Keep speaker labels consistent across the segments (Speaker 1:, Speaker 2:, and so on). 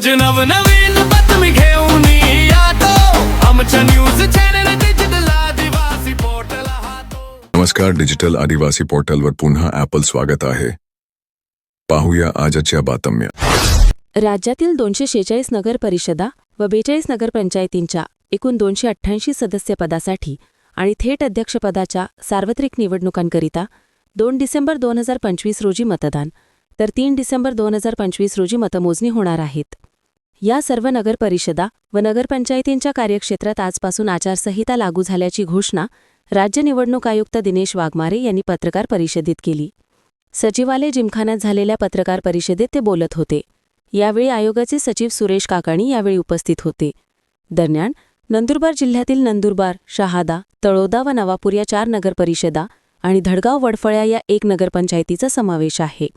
Speaker 1: रोज नवनवीन बातमी घेऊन येतो. आमच्या न्यूज चॅनल डिजिटल आदिवासी पोर्टल हातो.
Speaker 2: नमस्कार डिजिटल आदिवासी पोर्टलवर पुन्हा ॲपल स्वागत आहे. पाहूया आजच्या बातम्या.
Speaker 3: राज्यातील दोनशे शेचाळीस नगर परिषदा व बेचाळीस नगरपंचायतींच्या एकूण दोनशे अठ्ठ्याऐंशी सदस्यपदासाठी आणि थेट अध्यक्षपदाच्या सार्वत्रिक निवडणुकांकरिता दोन डिसेंबर दोन हजार पंचवीस रोजी मतदान तर तीन डिसेंबर दोन हजार पंचवीस रोजी मतमोजणी होणार आहेत. या सर्व नगरपरिषदा व नगरपंचायतींच्या कार्यक्षेत्रात आजपासून आचारसंहिता लागू झाल्याची घोषणा राज्य निवडणूक आयुक्त दिनेश वाघमारे यांनी पत्रकार परिषदेत केली. सचिवालय जिमखान्यात झालेल्या पत्रकार परिषदेत ते बोलत होते. यावेळी आयोगाचे सचिव सुरेश काकाणी यावेळी उपस्थित होते. दरम्यान नंदुरबार जिल्ह्यातील नंदुरबार शहादा तळोदा व नवापूर या चार नगरपरिषदा आणि धडगाव वडफळ्या या एक नगरपंचायतीचा समावेश आहे.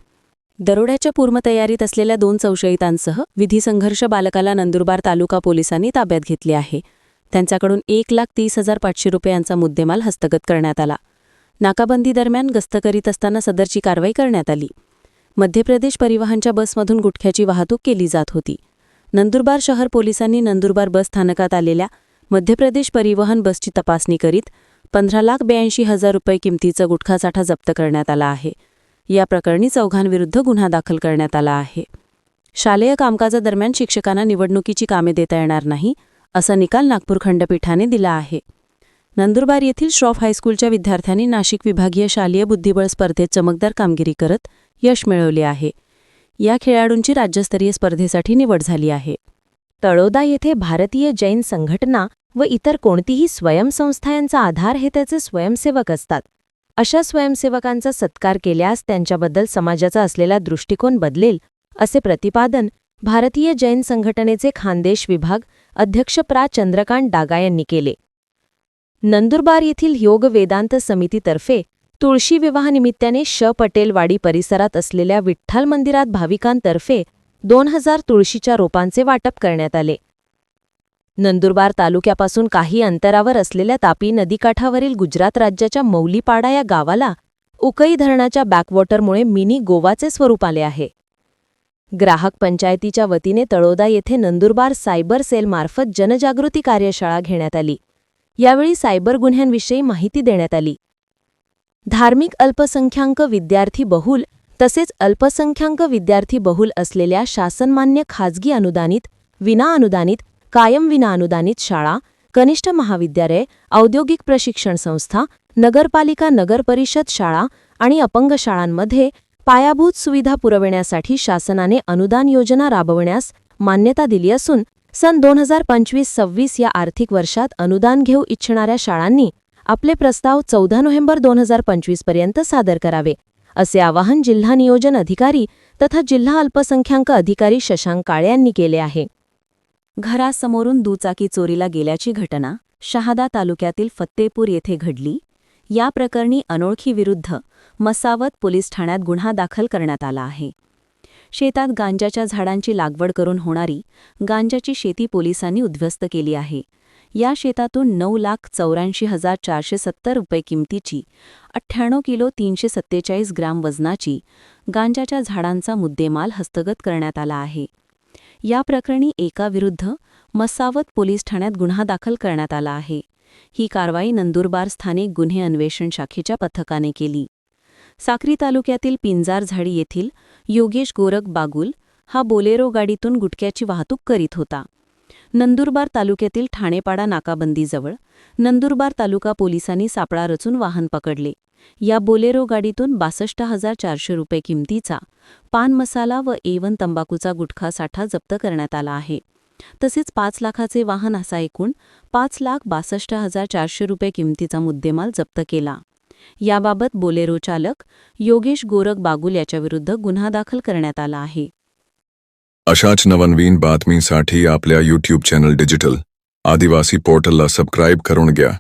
Speaker 3: दरोड्याच्या पूर्वतयारीत असलेल्या दोन संशयितांसह विधी संघर्ष बालकाला नंदुरबार तालुका पोलिसांनी ताब्यात घेतले आहे. त्यांच्याकडून एक लाख तीस हजार पाचशे रुपयांचा मुद्देमाल हस्तगत करण्यात आला. नाकाबंदी दरम्यान गस्त करीत असताना सदरची कारवाई करण्यात आली. मध्य प्रदेश परिवहनच्या बसमधून गुटख्याची वाहतूक केली जात होती. नंदुरबार शहर पोलिसांनी नंदुरबार बस स्थानकात आलेल्या मध्य प्रदेश परिवहन बसची तपासणी करीत पंधरा लाख ब्याऐंशी हजार रुपये किमतीचा गुटखासाठा जप्त करण्यात आला आहे. या प्रकरणी चौघांविरुद्ध गुन्हा दाखल करण्यात आला आहे. शालेय कामकाजादरम्यान शिक्षकांना निवडणुकीची कामे देता येणार नाही असा निकाल नागपूर खंडपीठाने दिला आहे. नंदुरबार येथील श्रॉफ हायस्कूलच्या विद्यार्थ्यांनी नाशिक विभागीय शालेय बुद्धिबळ स्पर्धेत चमकदार कामगिरी करत यश मिळवले आहे. या खेळाडूंची राज्यस्तरीय स्पर्धेसाठी निवड झाली आहे.
Speaker 4: तळोदा येथे भारतीय जैन संघटना व इतर कोणतीही स्वयंसंस्था यांचा आधार हे त्याचे स्वयंसेवक असतात. अशा स्वयंसेवकांचा सत्कार केल्यास त्यांच्याबद्दल समाजाचा असलेला दृष्टिकोन बदलेल असे प्रतिपादन भारतीय जैन संघटनेचे खानदेश विभाग अध्यक्ष प्रा. चंद्रकांत डागा यांनी केले. नंदुरबार येथील योग वेदांत समितीतर्फे तुळशी विवाहानिमित्ताने श. पटेलवाडी परिसरात असलेल्या विठ्ठल मंदिरात भाविकांतर्फे दोन हजार तुळशीच्या रोपांचे वाटप करण्यात आले. नंदुरबार तालुक्यापासून काही अंतरावर असलेल्या तापी नदीकाठावरील गुजरात राज्याच्या मौलीपाडा या गावाला उकई धरणाच्या बॅकवॉटरमुळे मिनी गोवाचे स्वरूप आले आहे. ग्राहक पंचायतीच्या वतीने तळोदा येथे नंदुरबार सायबर सेलमार्फत जनजागृती कार्यशाळा घेण्यात आली. यावेळी सायबर गुन्ह्यांविषयी माहिती देण्यात आली. धार्मिक अल्पसंख्याक विद्यार्थी बहुल तसेच अल्पसंख्याक विद्यार्थी बहुल असलेल्या शासनमान्य खाजगी अनुदानित विनाअनुदानित कायम विनाअनुदानित शाळा कनिष्ठ महाविद्यालय औद्योगिक प्रशिक्षण संस्था नगरपालिका नगरपरिषद शाळा आणि अपंग शाळांमध्ये पायाभूत सुविधा पुरविण्यासाठी शासनाने अनुदान योजना राबवण्यास मान्यता दिली असून सन दोन हजार पंचवीस सव्वीस या आर्थिक वर्षात अनुदान घेऊ इच्छिणाऱ्या शाळांनी आपले प्रस्ताव चौदा नोव्हेंबर दोन हजार पंचवीसपर्यंत सादर करावे असे आवाहन जिल्हा नियोजन अधिकारी तथा जिल्हा अल्पसंख्याक अधिकारी शशांक काळे यांनी केले आहे. घरासमोरून दुचाकी चोरीला गेल्याची घटना शहादा तालुक्यातील फत्तेपूर येथे घडली. या प्रकरणी अनोळखीविरुद्ध मसावत पोलीस ठाण्यात गुन्हा दाखल करण्यात आला आहे. शेतात गांजाच्या झाडांची लागवड करून होणारी गांजाची शेती पोलिसांनी उद्ध्वस्त केली आहे. या शेतातून नऊ लाख चौऱ्याऐंशी हजार चारशे सत्तर रुपये किमतीची अठ्ठ्याण्णव किलो तीनशे सत्तेचाळीस ग्राम वजनाची गांजाच्या झाडांचा मुद्देमाल हस्तगत करण्यात आला आहे. या प्रकरणी एकाविरुद्ध मसावत पोलीस ठाण्यात गुन्हा दाखल करण्यात आला आहे. ही कारवाई नंदुरबार स्थानिक गुन्हे अन्वेषण शाखेच्या पथकाने केली. साक्री तालुक्यातील पिंजारझाडी येथील योगेश गोरख बागुल हा बोलेरो गाडीतून गुटख्याची वाहतूक करीत होता. नंदुरबार तालुक्यातील ठाणेपाडा नाकाबंदीजवळ नंदुरबार तालुका पोलिसांनी सापळा रचून वाहन पकडले. या बोलेरो गाडीतून बासष्ट हजार चारशे रुपये किमतीचा पान मसाला व एवन तंबाखूचा गुटखा साठा जप्त करण्यात आला आहे. तसेच पाच लाखाचे वाहन असा एकूण पाच लाख बासष्ट हजार चारशे रुपये किमतीचा मुद्देमाल जप्त केला. याबाबत बोलेरो चालक योगेश गोरख बागुल याच्याविरुद्ध गुन्हा दाखल करण्यात आला आहे.
Speaker 2: अशाच नवनवीन बातमींसाठी आपल्या यूट्यूब चॅनल डिजिटल आदिवासी पोर्टलला सबस्क्राईब करून घ्या.